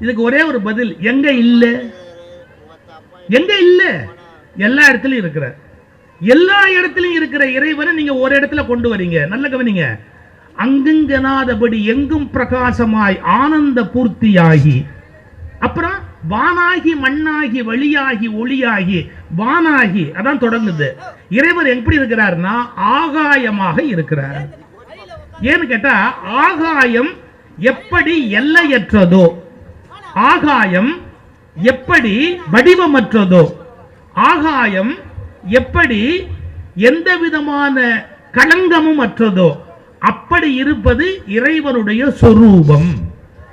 இதுக்கு ஒரே ஒரு பதில் எங்க இல்ல? எங்க இல்ல? எல்லா இடத்துலயும் இருக்கிறார் எல்லா இடத்துலயும் இருக்கிற இறைவனை நீங்க ஒரு இடத்துல கொண்டு வரீங்க. நல்ல கவனிங்க. அங்குங்கனாதபடி எங்கும் பிரகாசமாய் ஆனந்த பூர்த்தியாகி அப்புறம் வானாகி மண்ணாகி வழியாகி ஒளியாகி வானாகி அதான் தொடங்குது. இறைவர் எப்படி இருக்கிறார்னா ஆகாயமாக இருக்கிறார். ஏன்னு கேட்டா ஆகாயம் எப்படி எல்லையற்றதோ ஆகாயம் எப்படி வடிவமற்றதோ ஆகாயம் எப்படி எந்த விதமான களங்கமும் அற்றதோ அப்படி இருப்பது இறைவனுடைய சொரூபம்.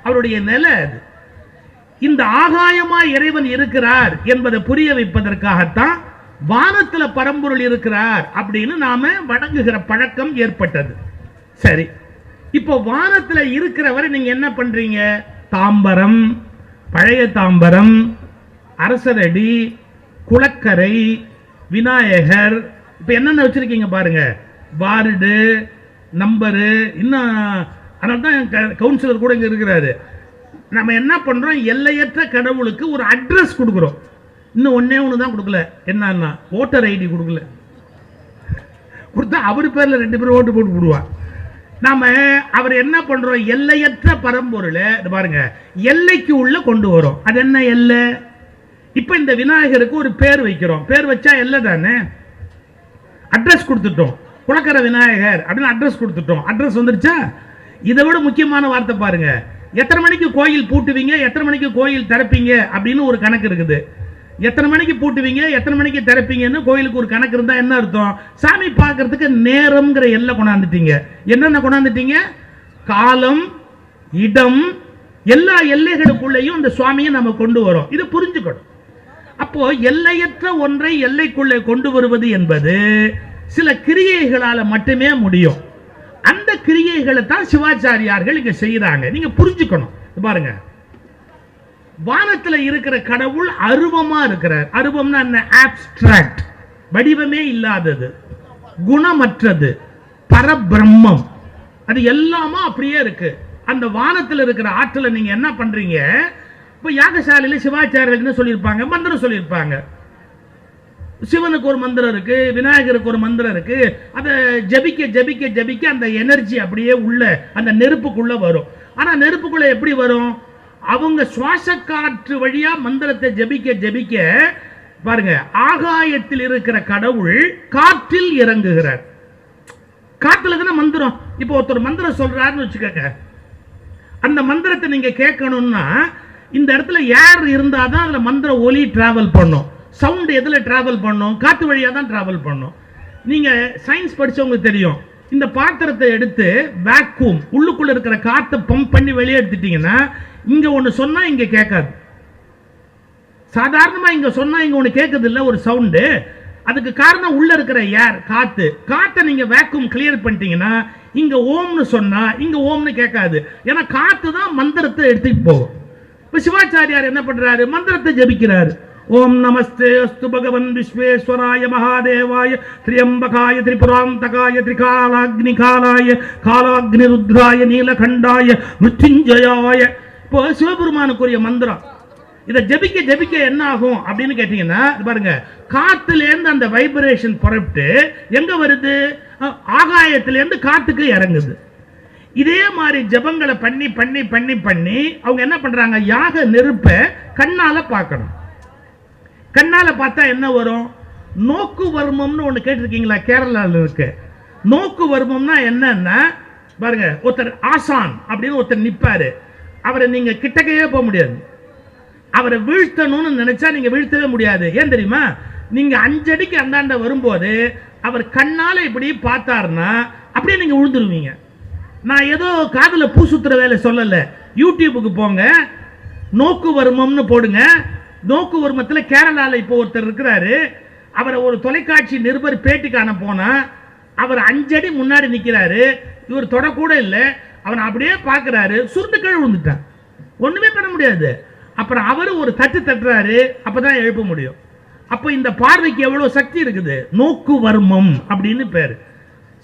அவருடைய நிலை அது. இந்த ஆகாயமா இறைவன் இருக்கிறார் என்பதை புரிய வைப்பதற்காகத்தான் வானத்துல பரம்பொருள் இருக்கிறார் அப்படின்னு நாம வணங்குகிற பழக்கம் ஏற்பட்டது. சரி இப்போ வானத்துல இருக்கிறவரை நீங்க என்ன பண்றீங்க? தாம்பரம் பழைய தாம்பரம் அரசரடி குளக்கரை விநாயகர். இப்போ என்னென்ன வச்சிருக்கீங்க பாருங்க? வார்டு நம்பரு இன்னும் அதனால தான் கவுன்சிலர் கூட இங்கே இருக்கிறாரு. நம்ம என்ன பண்றோம்? எல்லையற்ற கடவுளுக்கு ஒரு அட்ரஸ் கொடுக்குறோம். இன்னும் ஒன்றே ஒன்று தான் கொடுக்கல. என்னன்னா ஓட்டர் ஐடி கொடுக்கல. கொடுத்தா அவர் பேர்ல ரெண்டு பேரும் ஓட்டு போட்டு போடுவான் நாம அவர் என்ன பண்றோம்? எல்லையற்ற பரம்பொருளை பாருங்க எல்லைக்கு உள்ள கொண்டு வரும் அது என்ன எல்லை? இப்ப இந்த விநாயகருக்கு ஒரு பேர் வைக்கிறோம். பேர் வச்சா எல்லை தானே? அட்ரஸ் கொடுத்துட்டோம். குளக்கர விநாயகர் அப்படின்னு அட்ரஸ் கொடுத்துட்டோம். அட்ரஸ் வந்துருச்சா? இதை விட முக்கியமான வார்த்தை பாருங்க. எத்தனை மணிக்கு கோயில் பூட்டுவீங்க? எத்தனை மணிக்கு கோயில் திறப்பீங்க? அப்படின்னு ஒரு கணக்கு இருக்குது. எத்தனை மணிக்கு பூட்டுவீங்க? எத்தனை மணிக்கு திறப்பீங்கன்னு கோயிலுக்கு ஒரு கணக்கு இருந்தா என்ன அர்த்தம்? சாமி பார்க்கறதுக்கு நேரம்ங்கிற எல்லை கொண்டாந்துட்டீங்க. என்னென்ன கொண்டாந்துட்டீங்க? காலம் இடம் எல்லா எல்லைகளுக்குள்ளேயும் இந்த சுவாமியை நம்ம கொண்டு வரோம். இதை புரிஞ்சுக்கணும். அப்போ எல்லையற்ற ஒன்றை எல்லைக்குள்ளே கொண்டு வருவது என்பது சில கிரியைகளால மட்டுமே முடியும். அந்த கிரியைகளை தான் சிவாச்சாரியார்கள் இங்க செய்யறாங்க நீங்க புரிஞ்சுக்கணும். பாருங்கள் பாருங்க. வானத்துல இருக்கிற கடவுள் அருவமா இருக்கிறார். அருவம்னா என்ன? ஆப்ஸ்ட்ராக்ட் வடிவமே இல்லாதது. குணமற்றது. பரபிரம்மம். அது எல்லாமா அப்படியே இருக்கு. அந்த வானத்துல இருக்கிற ஆற்றலை நீங்க என்ன பண்றீங்க? இப்போ யாகசாலையில் சிவாச்சாரியர்கள் என்ன சொல்லியிருப்பாங்க மந்திரம் சொல்லியிருப்பாங்க. சிவனுக்கு ஒரு மந்திரம் இருக்கு விநாயகருக்கு ஒரு மந்திரம் இருக்கு. அதை ஜபிக்க ஜபிக்க ஜபிக்க அந்த எனர்ஜி அப்படியே உள்ள அந்த நெருப்புக்குள்ள வரும். ஆனா நெருப்புக்குள்ள எப்படி வரும்? அவங்க சுவாச காற்று வழியா மந்திரத்தை ஜபிக்க ஜபிக்க பாருங்க ஆகாயத்தில் இருக்கிற கடவுள் காற்றில் இறங்குகிறார். காற்றுல தானே மந்திரம்? இப்போ ஒருத்தர் மந்திரம் சொல்றாருன்னு வச்சுக்கோங்க. அந்த மந்திரத்தை நீங்க கேட்கணும்னா இந்த இடத்துல ஏர் இருந்தாதான் அதுல மந்திர ஒலி டிராவல் பண்ணும். சவுண்ட் எதுல டிராவல் பண்ணும்? காற்று வழியாக தான் டிராவல் பண்ணும். நீங்க சயின்ஸ் படிச்சவங்களுக்கு தெரியும். இந்த பாத்திரத்தை எடுத்து வேக்யூம் உள்ளுக்குள்ள இருக்கிற காற்றை பம்ப் பண்ணி வெளியே எடுத்துட்டீங்கன்னா இங்க ஒண்ணு சொன்னா இங்க கேட்காது. சாதாரணமா இங்க சொன்னா இங்க ஒண்ணு கேட்குது ஒரு சவுண்டு அதுக்கு காரணம் உள்ள இருக்கிற ஏர் காத்து. காற்றை நீங்க வேக்யூம் கிளியர் பண்ணிட்டீங்கன்னா இங்க ஓம்னு சொன்னா இங்க ஓம்னு கேட்காது. ஏன்னா காற்று தான் மந்திரத்தை எடுத்துட்டு போகும். இப்போ சிவாச்சாரியார் என்ன பண்றாரு? மந்திரத்தை ஜபிக்கிறாரு. ஓம் நமஸ்தே அஸ்து பகவன் விஸ்வேஸ்வராய மகாதேவாய திரியம்பகாய திரிபுராந்தகாய திரிகாலாக்னி காலாய காலாக்னி ருத்ராய நீலகண்டாய மிருத்யுஞ்சயாய இப்போ சிவபெருமானுக்குரிய மந்திரம். இதை ஜபிக்க ஜபிக்க என்ன ஆகும் அப்படின்னு கேட்டீங்கன்னா பாருங்க காத்துலேருந்து அந்த வைப்ரேஷன் புறப்பட்டு எங்க வருது? ஆகாயத்திலேருந்து காத்துக்கு இறங்குது. இதே மாதிரி ஜபங்களை பண்ணி பண்ணி பண்ணி பண்ணி அவங்க என்ன பண்றாங்க? யாக நெருப்ப கண்ணால பார்க்கணும். கண்ணால பார்த்தா என்ன வரும்? நோக்கு வர்மம்னு ஒண்ணு கேட்டிருக்கீங்களா? கேரளால இருக்கு. நோக்கு வர்மம்னா என்னன்னா பாருங்க ஒருத்தர் ஆசான் அப்படின்னு ஒருத்தர் நிப்பாரு. அவரை நீங்க கிட்டக்கையே போக முடியாது. அவரை வீழ்த்தணும்னு நினைச்சா நீங்க வீழ்த்தவே முடியாது. ஏன் தெரியுமா? நீங்க அஞ்சடிக்கு அந்தாண்ட வரும்போது அவர் கண்ணால இப்படி பார்த்தாருன்னா அப்படியே நீங்க விழுந்துருவீங்க நான் ஏதோ காதல பூ சுத்துற வேலை சொல்லல. யூடியூபுக்கு போங்க. நோக்கு வருமம்னு போடுங்க. நோக்கு வருமத்தில் கேரளாவில் இப்போ ஒருத்தர் இருக்கிறாரு. அவரை ஒரு தொலைக்காட்சி நிருபர் பேட்டி காண போனா அவர் அஞ்சடி முன்னாடி நிற்கிறாரு இவர் தொடக்கூட இல்லை. அவன் அப்படியே பார்க்கறாரு சுருண்டு கீழே விழுந்துட்டான். ஒன்றுமே பண்ண முடியாது. அப்புறம் அவர் ஒரு தட்டு தட்டுறாரு அப்பதான் எழுப்ப முடியும். அப்போ இந்த பார்வைக்கு எவ்வளோ சக்தி இருக்குது? நோக்கு வர்மம் அப்படின்னு பேர்.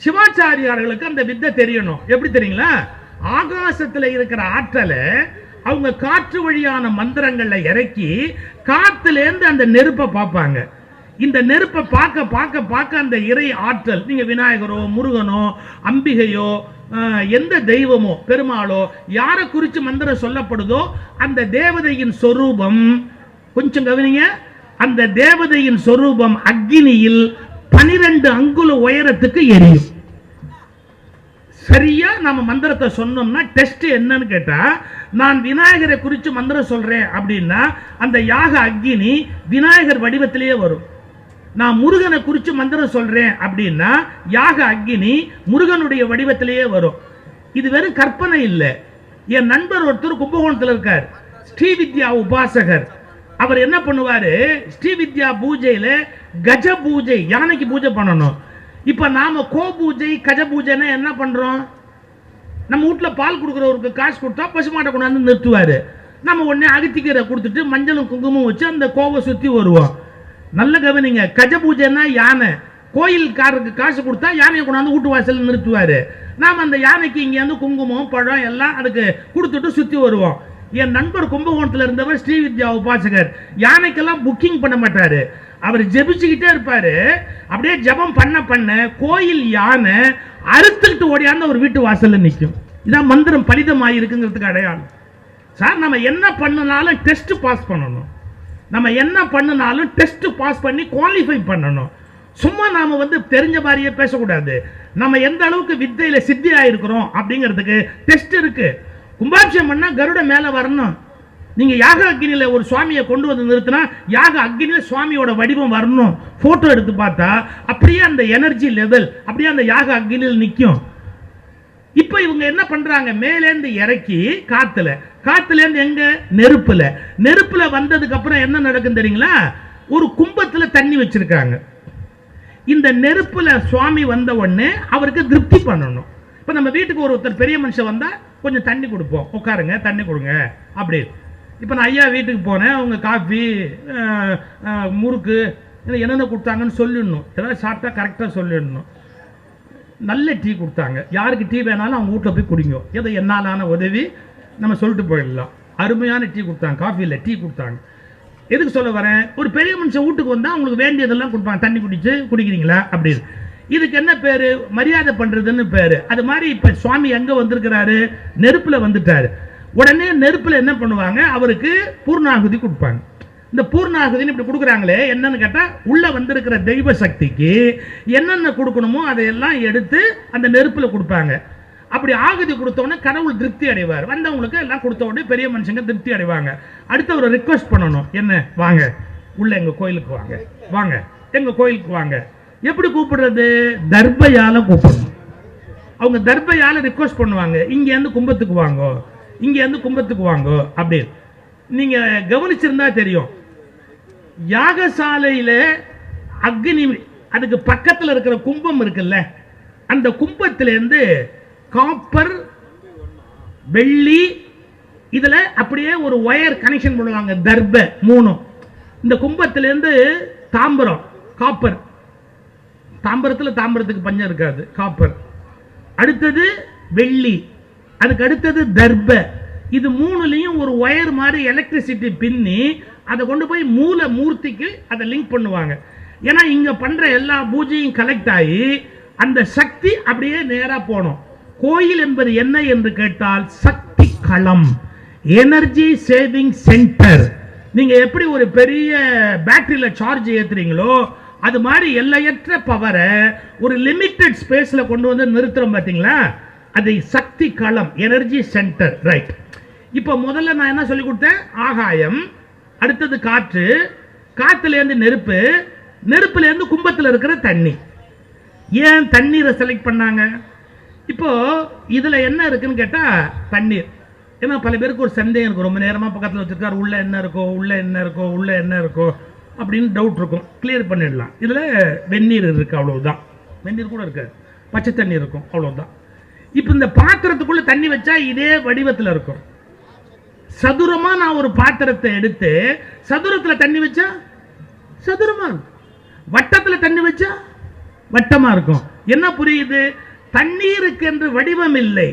சிவாச்சாரியார்களுக்கு அந்த வித்தை தெரியணும். எப்படி தெரியுங்களா? ஆகாசத்துல இருக்கிற ஆற்றலை அவங்க காற்று வழியான மந்திரங்களை இறக்கி காற்றுலேருந்து அந்த நெருப்பை பார்ப்பாங்க. இந்த நெருப்பை பார்க்க பார்க்க பார்க்க அந்த இறை ஆற்றல் நீங்க விநாயகரோ முருகனோ அம்பிகையோ ஆஹ், எந்த தெய்வமோ பெருமாளோ யாரை குறித்து மந்திரம் சொல்லப்படுதோ அந்த தேவதையின் சொரூபம் கொஞ்சம் கவனிங்க அந்த தேவதையின் சொரூபம் அக்னியில் பனிரெண்டு அங்குல உயரத்துக்கு எரியும். சரியா? நம்ம மந்திரத்தை சொன்னோம்னா டெஸ்ட் என்னன்னு கேட்டா நான் விநாயகரை குறித்து மந்திரம் சொல்றேன் அப்படின்னா அந்த யாக அக்னி விநாயகர் வடிவத்திலேயே வரும். நான் முருகனை குறித்து மந்திரம் சொல்கிறேன் அப்படின்னா யாக அக்னி முருகனுடைய வடிவத்திலேயே வரும். இது வெறும் கற்பனை இல்லை. என் நண்பர் ஒருத்தர் கும்பகோணத்தில் இருக்கார். ஸ்ரீவித்யா உபாசகர். அவர் என்ன பண்ணுவாரு? ஸ்ரீவித்யா பூஜையில் கஜ பூஜை யானைக்கு பூஜை பண்ணணும். இப்போ நாம் கோ பூஜை கஜ பூஜைன்னா என்ன பண்ணுறோம் நம்ம வீட்ல பால் கொடுக்குறவருக்கு காசு கொடுத்தா பசுமாட்டை கொண்டாந்து நிறுத்துவார். நம்ம உடனே அகத்திக்கீரை கொடுத்துட்டு மஞ்சளும் குங்குமம் வச்சு அந்த கோவை சுற்றி வருவோம். நல்ல கவனிங்க. கஜ பூஜைன்னா யானை. கோயில்காரருக்கு காசு கொடுத்தா யானையை கொண்டாந்து வீட்டு வாசல் நிறுத்துவார். நாம் அந்த யானைக்கு இங்கேருந்து குங்குமம் பழம் எல்லாம் அதுக்கு கொடுத்துட்டு சுற்றி வருவோம். என் நண்பர் கும்பகோணத்தில் இருந்தவர் ஸ்ரீவித்யா உபாசகர். யானைக்கெல்லாம் புக்கிங் பண்ண மாட்டார். அவர் ஜெபிச்சுக்கிட்டே இருப்பார். அப்படியே ஜெபம் பண்ண பண்ண கோயில் யானை அறுத்துக்கிட்டு ஓடியாந்து ஒரு வீட்டு வாசலில் நிற்கும் இதான் மந்திரம் பலிதம் இருக்குங்கிறதுக்கு அடையாளம். சார் நம்ம என்ன பண்ணினாலும் டெஸ்ட் பாஸ் பண்ணணும். நம்ம என்ன பண்ணினாலும் டெஸ்ட் பாஸ் பண்ணி குவாலிஃபை பண்ணணும். சும்மா நாம் வந்து தெரிஞ்ச மாதிரியே பேசக்கூடாது. நம்ம எந்த அளவுக்கு வித்தையில் சித்தி ஆகிருக்கிறோம் அப்படிங்கிறதுக்கு டெஸ்ட் இருக்குது கும்பாபிஷேகம் பண்ணால் கருட மேலே வரணும். நீங்கள் யாக அக்னியில் ஒரு சுவாமியை கொண்டு வந்து நிறுத்தினா யாக அக்னியில் சுவாமியோட வடிவம் வரணும். ஃபோட்டோ எடுத்து பார்த்தா அப்படியே அந்த எனர்ஜி லெவல் அப்படியே அந்த யாக அக்னியில் நிற்கும் இப்போ இவங்க என்ன பண்றாங்க? மேலேந்து இறக்கி காத்துல. காத்துல இருந்து எங்க? நெருப்புல. நெருப்புல வந்ததுக்கு அப்புறம் என்ன நடக்கும் தெரியுங்களா? ஒரு கும்பத்துல தண்ணி வச்சிருக்காங்க. இந்த நெருப்புல சுவாமி வந்த உடனே அவருக்கு திருப்தி பண்ணணும். இப்போ நம்ம வீட்டுக்கு ஒரு ஒருத்தர் பெரிய மனுஷன் வந்தா கொஞ்சம் தண்ணி கொடுப்போம். உட்காருங்க தண்ணி கொடுங்க. அப்படி. இப்போ நான் ஐயா வீட்டுக்கு போனேன். அவங்க காஃபி முறுக்கு என்னென்ன கொடுத்தாங்கன்னு சொல்லிடணும். ஏதாவது சாப்பிட்டா கரெக்டாக சொல்லிடணும். நல்ல டீ கொடுத்தாங்க. யாருக்கு டீ வேணாலும் அவங்க வீட்டில் போய் குடிங்க. ஏதோ என்னாலான உதவி நம்ம சொல்லிட்டு போயிடலாம். அருமையான டீ கொடுத்தாங்க. காஃபியில் டீ கொடுத்தாங்க. எதுக்கு சொல்ல வரேன்? ஒரு பெரிய மனுஷன் வீட்டுக்கு வந்தால் அவங்களுக்கு வேண்டியதெல்லாம் கொடுப்பாங்க. தண்ணி குடிச்சு குடிக்கிறீங்களா? அப்படின்னு. இதுக்கு என்ன பேர்? மரியாதை பண்ணுறதுன்னு பேர். அது மாதிரி இப்போ சுவாமி எங்கே வந்திருக்கிறாரு? நெருப்பில் வந்துட்டாரு. உடனே நெருப்பில் என்ன பண்ணுவாங்க? அவருக்கு பூர்ணாகுதி கொடுப்பாங்க. இந்த பூர்ணாகுதின்னு இப்படி கொடுக்குறாங்களே என்னன்னு கேட்டா உள்ள வந்திருக்கிற தெய்வ சக்திக்கு என்னென்ன கொடுக்கணுமோ அதையெல்லாம் எடுத்து அந்த நெருப்புல கொடுப்பாங்க. அப்படி ஆகுதி கொடுத்த உடனே கடவுள் திருப்தி அடைவார். வந்தவங்களுக்கு எல்லாம் கொடுத்த உடனே பெரிய மனுஷங்க திருப்தி அடைவாங்க. அடுத்து ஒரு ரிக்வஸ்ட் பண்ணணும். என்ன? வாங்க. உள்ள எங்க கோயிலுக்கு வாங்க. வாங்க. எங்க கோயிலுக்கு வாங்க. எப்படி கூப்பிடுறது? தர்பையால கூப்பிடணும். அவங்க தர்பையால ரிக்வஸ்ட் பண்ணுவாங்க. இங்க இருந்து கும்பத்துக்கு வாங்கோ. இங்க இருந்து கும்பத்துக்கு வாங்கோ. அப்படின்னு. நீங்க கவனிச்சிருந்தா தெரியும். யாகசாலையில் அக்னி அதுக்கு பக்கத்தில் இருக்கிற கும்பம் இருக்குல்ல அந்த கும்பத்திலேருந்து காப்பர் வெள்ளி இதில் அப்படியே ஒரு ஒயர் கனெக்ஷன் பண்ணுவாங்க தர்ப மூணும். இந்த கும்பத்திலேருந்து தாம்பரம் காப்பர் தாம்பரத்தில் தாம்பரத்துக்கு பஞ்சம் இருக்காது காப்பர் அடுத்தது வெள்ளி அதுக்கு அடுத்தது தர்ப. இது மூணுலேயும் ஒரு ஒயர் மாதிரி எலக்ட்ரிசிட்டி பின்னி அதை கொண்டு போய் மூல மூர்த்திக்கு அதை லிங்க் பண்ணுவாங்க. ஏன்னா இங்க பண்ற எல்லா பூஜையும் கலெக்ட் ஆகி அந்த சக்தி அப்படியே நேராக போனோம் கோயில் என்பது என்ன என்று கேட்டால் சக்தி களம். எனர்ஜி சேவிங் சென்டர் நீங்க எப்படி ஒரு பெரிய பேட்டரியில சார்ஜ் ஏத்துறீங்களோ அது மாதிரி எல்லையற்ற பவரை ஒரு லிமிட்டெட் ஸ்பேஸ்ல கொண்டு வந்து நிறுத்துறோம் பார்த்தீங்களா அது சக்தி களம் எனர்ஜி சென்டர் ரைட் இப்போ முதல்ல நான் என்ன சொல்லி கொடுத்தேன்? ஆகாயம். அடுத்தது காற்று. காற்றுலேருந்து நெருப்பு. நெருப்புலேருந்து கும்பத்தில் இருக்கிற தண்ணி. ஏன் தண்ணீரை செலக்ட் பண்ணாங்க? இப்போது இதில் என்ன இருக்குன்னு கேட்டால் தண்ணீர். ஏன்னா பல பேருக்கு ஒரு சந்தேகம் இருக்கும். ரொம்ப நேரமாக பக்கத்தில் வச்சிருக்காரு. உள்ளே என்ன இருக்கோ உள்ளே என்ன இருக்கோ உள்ளே என்ன இருக்கோ அப்படின்னு டவுட் இருக்கும். கிளியர் பண்ணிடலாம். இதில் வெந்நீர் இருக்குது அவ்வளோதான் வெந்நீர் கூட இருக்காது. பச்சை தண்ணி இருக்கும் அவ்வளோதான் இப்போ இந்த பாத்திரத்துக்குள்ளே தண்ணி வச்சா இதே வடிவத்தில் இருக்கும். சதுரமா நான் ஒரு பாத்திரத்தை எடுத்து சதுரத்துல தண்ணி வச்சா சதுரமா வட்டத்தில் வட்டத்துல தண்ணி வச்சா வட்டமா இருக்கும். என்ன புரியுது? தண்ணீருக்கு என்று வடிவம் இல்லை.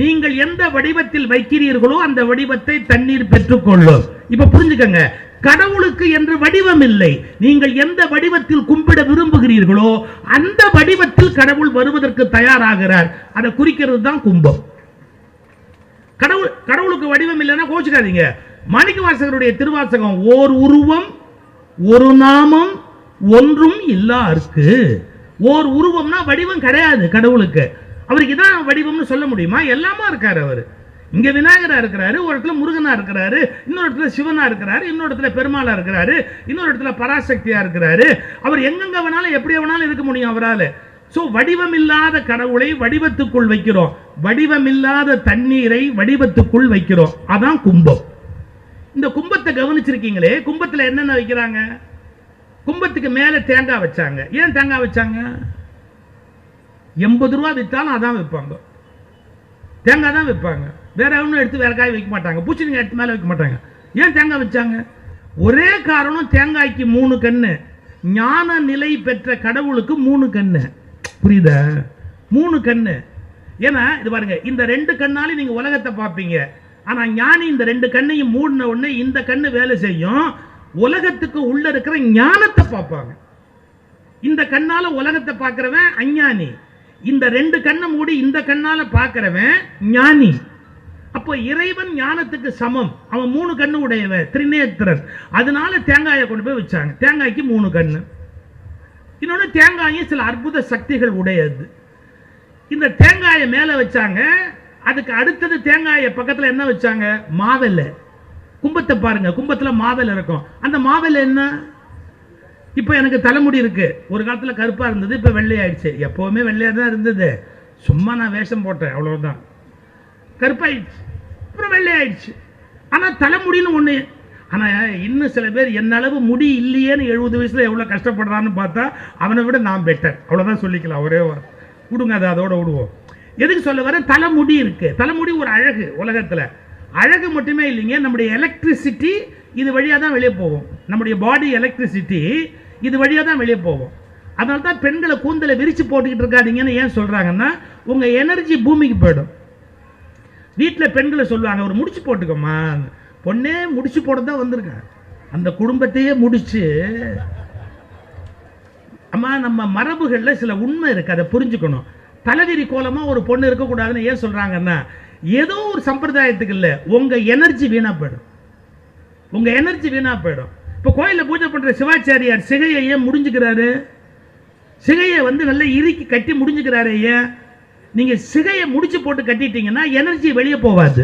நீங்கள் எந்த வடிவத்தில் வைக்கிறீர்களோ அந்த வடிவத்தை தண்ணீர் பெற்றுக்கொள்ளும். இப்ப புரிஞ்சுக்கங்க. கடவுளுக்கு என்று வடிவம் இல்லை. நீங்கள் எந்த வடிவத்தில் கும்பிட விரும்புகிறீர்களோ அந்த வடிவத்தில் கடவுள் வருவதற்கு தயாராகிறார். அதை குறிக்கிறது தான் கும்பம். கடவுள் கடவுளுக்கு வடிவம் இல்லைன்னா கோச்சுக்காதீங்க மாணிக்க வாசகருடைய திருவாசகம் ஓர் உருவம் ஒரு நாமம் ஒன்றும் இல்லாருக்கு ஓர் உருவம்னா வடிவம் கிடையாது கடவுளுக்கு. அவருக்கு இதான் வடிவம்னு சொல்ல முடியுமா? எல்லாமா இருக்காரு அவர். இங்க விநாயகரா இருக்கிறாரு ஒரு இடத்துல முருகனா இருக்கிறாரு இன்னொரு இடத்துல சிவனா இருக்கிறாரு இன்னொரு இடத்துல பெருமாளா இருக்கிறாரு இன்னொரு இடத்துல பராசக்தியா இருக்கிறாரு. அவர் எங்கெங்க வேணாலும் எப்படி வேணாலும் இருக்க முடியும் அவரால. ஸோ வடிவமில்லாத கடவுளை வடிவத்துக்குள் வைக்கிறோம். வடிவமில்லாத தண்ணீரை வடிவத்துக்குள் வைக்கிறோம். அதான் கும்பம். இந்த கும்பத்தை கவனிச்சிருக்கீங்களே? கும்பத்தில் என்னென்ன வைக்கிறாங்க? கும்பத்துக்கு மேலே தேங்காய் வச்சாங்க. ஏன் தேங்காய் வச்சாங்க? எண்பது ரூபா விற்றாலும் அதான் விற்பாங்க. தேங்காய் தான் விற்பாங்க. வேற ஒன்றும் எடுத்து வேற காய் வைக்க மாட்டாங்க. பூச்சணிக்காய் எடுத்து மேலே வைக்க மாட்டாங்க. ஏன் தேங்காய் வச்சாங்க? ஒரே காரணம் தேங்காய்க்கு மூணு கண்ணு. ஞான நிலை பெற்ற கடவுளுக்கு மூணு கண்ணு. புரியுதா? மூணு கண்ணு. ஏன்னா இது பாருங்க இந்த ரெண்டு கண்ணாலையும் நீங்க உலகத்தை பார்ப்பீங்க. ஆனா ஞானி இந்த ரெண்டு கண்ணையும் மூடின உடனே இந்த கண்ணு வேலை செய்யும். உலகத்துக்கு உள்ள இருக்கிற ஞானத்தை பார்ப்பாங்க. இந்த கண்ணால உலகத்தை பார்க்கிறவன் அஞ்ஞானி. இந்த ரெண்டு கண்ணை மூடி இந்த கண்ணால பார்க்கிறவன் ஞானி. அப்போ இறைவன் ஞானத்துக்கு சமம். அவன் மூணு கண்ணு உடையவன் திரிநேத்திரன். அதனால தேங்காயை கொண்டு போய் வச்சாங்க. தேங்காய்க்கு மூணு கண்ணு. இன்னொன்று தேங்காயும் சில அற்புத சக்திகள் உடையது. இந்த தேங்காயை மேலே வச்சாங்க. அதுக்கு அடுத்தது தேங்காயை பக்கத்தில் என்ன வச்சாங்க? மாவெல்லை கும்பத்தை பாருங்க கும்பத்தில் மாவெல்லை இருக்கும். அந்த மாவெல்லை என்ன? இப்போ எனக்கு தலைமுடி இருக்கு. ஒரு காலத்தில் கருப்பாக இருந்தது இப்போ வெள்ளையாயிடுச்சு. எப்போவுமே வெள்ளையாக தான் இருந்தது. சும்மா நான் வேஷம் போட்டேன் அவ்வளோதான் கருப்பாயிடுச்சு. அப்புறம் வெள்ளையாயிடுச்சு. ஆனால் தலைமுடின்னு ஒன்று ஆனால் இன்னும் சில பேர் என்ன அளவு முடி இல்லையேன்னு எழுபது வயசில் எவ்வளோ கஷ்டப்படுறான்னு பார்த்தா அவனை விட நான் பெட்டர் அவ்வளோதான் சொல்லிக்கலாம் ஒரே வர விடுங்க அதை அதோட விடுவோம். எதுக்கு சொல்ல வர தலைமுடி இருக்குது தலைமுடி ஒரு அழகு உலகத்தில். அழகு மட்டுமே இல்லைங்க நம்முடைய எலக்ட்ரிசிட்டி இது வழியாக தான் வெளியே போகும். நம்முடைய பாடி எலக்ட்ரிசிட்டி இது வழியாக தான் வெளியே போகும். அதனால தான் பெண்களை கூந்தலை விரித்து போட்டுக்கிட்டு இருக்காதீங்கன்னு ஏன் சொல்கிறாங்கன்னா உங்கள் எனர்ஜி பூமிக்கு போயிடும். வீட்டில் பெண்களை சொல்லுவாங்க ஒரு முடிச்சு போட்டுக்கோமா பொண்ணே முடிச்சு போட தான் வந்திருக்கேன் அந்த குடும்பத்தையே முடிச்சு அம்மா நம்ம மரபுகளில் சில உண்மை இருக்குது அதை புரிஞ்சுக்கணும். தலைவிரி கோலமாக ஒரு பொண்ணு இருக்கக்கூடாதுன்னு ஏன் சொல்கிறாங்கன்னா ஏதோ ஒரு சம்பிரதாயத்துக்கு இல்லை உங்கள் எனர்ஜி வீணாக போயிடும். உங்கள் எனர்ஜி வீணாக போயிடும். இப்போ கோயிலில் பூஜை பண்ணுற சிவாச்சாரியார் சிகையை ஏன் முடிஞ்சுக்கிறாரு? சிகையை வந்து நல்லா இறுக்கி கட்டி முடிஞ்சுக்கிறாரு ஏன்? நீங்கள் சிகையை முடிச்சு போட்டு கட்டிட்டீங்கன்னா எனர்ஜி வெளியே போகாது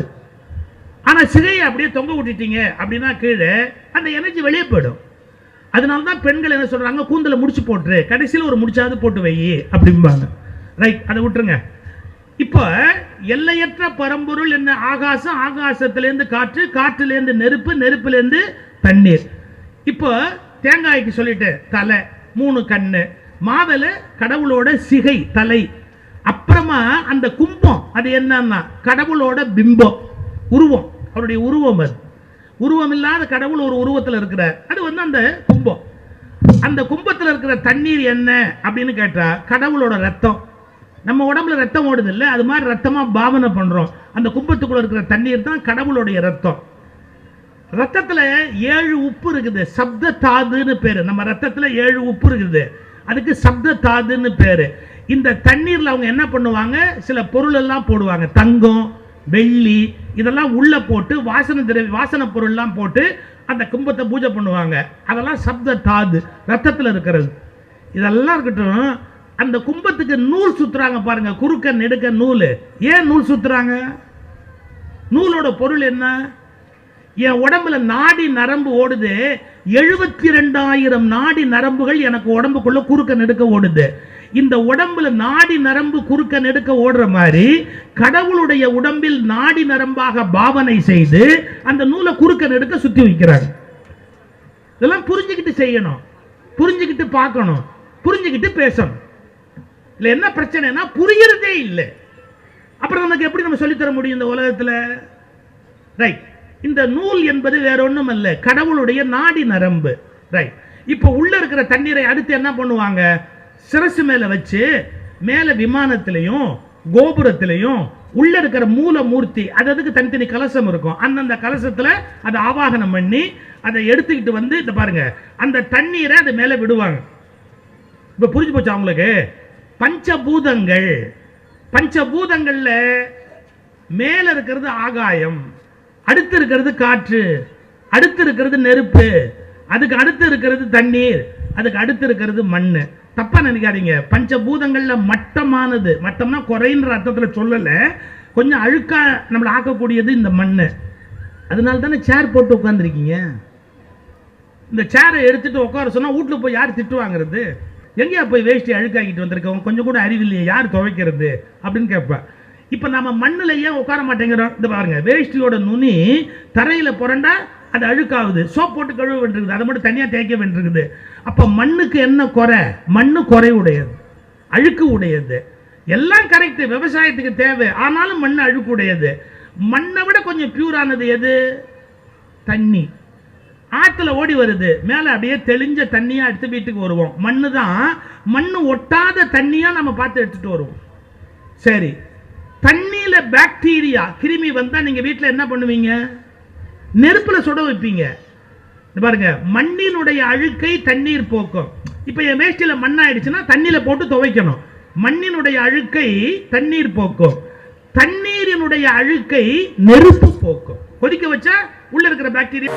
ஆனால் சிகையை அப்படியே தொங்க விட்டுட்டீங்க அப்படின்னா கீழே அந்த எனர்ஜி வெளியே போயிடும். அதனால தான் பெண்கள் என்ன சொல்றாங்க? கூந்தலை முடிச்சு போட்டுரு. கடைசியில் ஒரு முடிச்சாவது போட்டு வை அப்படிம்பாங்க. ரைட் அதை விட்டுருங்க. இப்போ எல்லையற்ற பரம்பொருள் என்ன? ஆகாசம் ஆகாசத்திலேருந்து காற்று காற்றுலேருந்து நெருப்பு நெருப்புலேருந்து தண்ணீர். இப்போ தேங்காய்க்கு சொல்லிட்டு தலை மூணு கண்ணு மாவலை கடவுளோட சிகை தலை. அப்புறமா அந்த கும்பம் அது என்னன்னா கடவுளோட பிம்பம் உருவம். அவருடைய உருவம் அது. உருவம் இல்லாத கடவுள் ஒரு உருவத்தில் இருக்கிறார். அது வந்து அந்த கும்பம். அந்த கும்பத்தில் இருக்கிற தண்ணீர் என்ன அப்படின்னு கேட்டால் கடவுளோட ரத்தம். நம்ம உடம்புல ரத்தம் ஓடுது இல்லை? அது மாதிரி ரத்தமா பாவனை பண்றோம். அந்த கும்பத்துக்குள்ள இருக்கிற தண்ணீர் தான் கடவுளுடைய ரத்தம். ரத்தத்துல ஏழு உப்பு இருக்குது. சப்த தாதுன்னு பேரு. நம்ம ரத்தத்துல ஏழு உப்பு இருக்குது. அதுக்கு சப்த தாதுன்னு பேரு. இந்த தண்ணீர்ல அவங்க என்ன பண்ணுவாங்க? சில பொருள் எல்லாம் போடுவாங்க. தங்கம் வெள்ளி இதெல்லாம் உள்ளே போட்டு வாசனை திரவி வாசனை பொருள்லாம் போட்டு அந்த கும்பத்தை பூஜை பண்ணுவாங்க. அதெல்லாம் சப்த தாது ரத்தத்தில் இருக்கிறது. இதெல்லாம் இருக்கட்டும் அந்த கும்பத்துக்கு நூல் சுற்றுறாங்க பாருங்க குறுக்க நெடுக்க நூல். ஏன் நூல் சுற்றுறாங்க நூலோட பொருள் என்ன? என் உடம்புல நாடி நரம்பு ஓடுது எழுபத்தி ரெண்டாயிரம் நாடி நரம்புகள் எனக்கு உடம்புக்குள்ள குறுக்க நெடுக்க ஓடுது. இந்த உடம்புல நாடி நரம்பு குறுக்க நெடுக்க ஓடுற மாதிரி கடவுளுடைய உடம்பில் நாடி நரம்பாக பாவனை செய்து அந்த நூலை குறுக்க நெடுக்க சுத்தி வைக்கிறாங்க இதெல்லாம் புரிஞ்சுக்கிட்டு செய்யணும். புரிஞ்சுக்கிட்டு பார்க்கணும். புரிஞ்சுக்கிட்டு பேசணும். இல்ல என்ன பிரச்சனைனா புரியறதே இல்லை. அப்புறம் நமக்கு எப்படி நம்ம சொல்லித் தர முடியும் இந்த உலகத்துல? ரைட் இந்த நூல் என்பது வேற ஒன்றும் இல்லை கடவுளுடைய நாடி நரம்பு. ரைட் இப்போ உள்ள இருக்கிற தண்ணீரை அடுத்து என்ன பண்ணுவாங்க? சிரசு மேல வச்சு மேல விமானத்திலையும் கோபுரத்திலையும் உள்ள இருக்கிற மூல மூர்த்தி அது அதுக்கு தனித்தனி கலசம் இருக்கும். அந்தந்த கலசத்துல அதை ஆவாகனம் பண்ணி அதை எடுத்துக்கிட்டு வந்து இந்த பாருங்க அந்த தண்ணீரை அது மேல விடுவாங்க. இப்ப புரிஞ்சு போச்சு அவங்களுக்கு பஞ்சபூதங்கள். பஞ்சபூதங்கள்ல மேல இருக்கிறது ஆகாயம் அடுத்து இருக்கிறது காற்று அடுத்து இருக்கிறது நெருப்பு அதுக்கு அடுத்து இருக்கிறது தண்ணீர் அதுக்கு அடுத்து இருக்கிறது மண் தப்பா நினைக்காதீங்க. பஞ்சபூதங்கள்ல மட்டமானது. மட்டம்னா குறைன்ற அர்த்தத்துல சொல்லல. கொஞ்சம் அழுக்கா நம்மளை ஆக்கக்கூடியது இந்த மண் அதனால தானே சேர் போட்டு உட்காந்துருக்கீங்க இந்த சேரை எடுத்துட்டு உட்கார சொன்னா வீட்டுல போய் யார் திட்டு வாங்குறது? எங்கேயா போய் வேஷ்டி அழுக்காக்கிட்டு வந்திருக்கவங்க? கொஞ்சம் கூட அறிவில்லையே யார் துவைக்கிறது? அப்படின்னு கேட்பேன் இப்போ நம்ம மண்ணில் ஏன் உட்கார மாட்டேங்கிறோம்? இந்த பாருங்க வேஷ்டியோட நுனி தரையில புரண்டா அது அழுக்காகுது. சோப் போட்டு கழுவ வேண்டியிருக்குது. அதை மட்டும் தனியாக தேய்க்க வேண்டியிருக்குது. அப்போ மண்ணுக்கு என்ன குறை? மண்ணு குறை உடையது அழுக்கு உடையது. எல்லாம் கரெக்டு விவசாயத்துக்கு தேவை. ஆனாலும் மண் அழுக்கு உடையது மண்ணை விட கொஞ்சம் பியூரானது எது? தண்ணி. ஆற்றுல ஓடி வருது. மேலே அப்படியே தெளிஞ்ச தண்ணியாக எடுத்து வீட்டுக்கு வருவோம். மண்ணு தான். மண்ணு ஒட்டாத தண்ணியாக நம்ம பார்த்து எடுத்துகிட்டு வருவோம். சரி. தண்ணியில் பாக்டீரியா கிருமி வந்தால் நீங்கள் வீட்டில் என்ன பண்ணுவீங்க? நெருப்புல சுட வைப்பீங்க. பாருங்க மண்ணினுடைய அழுக்கை தண்ணீர் போக்கும். இப்ப என் வேஷ்டியில மண்ணாயிடுச்சுன்னா தண்ணியில் போட்டு துவைக்கணும். மண்ணினுடைய அழுக்கை தண்ணீர் போக்கும். தண்ணீரினுடைய அழுக்கை நெருப்பு போக்கும். கொதிக்க வச்சா உள்ள இருக்கிற பாக்டீரியா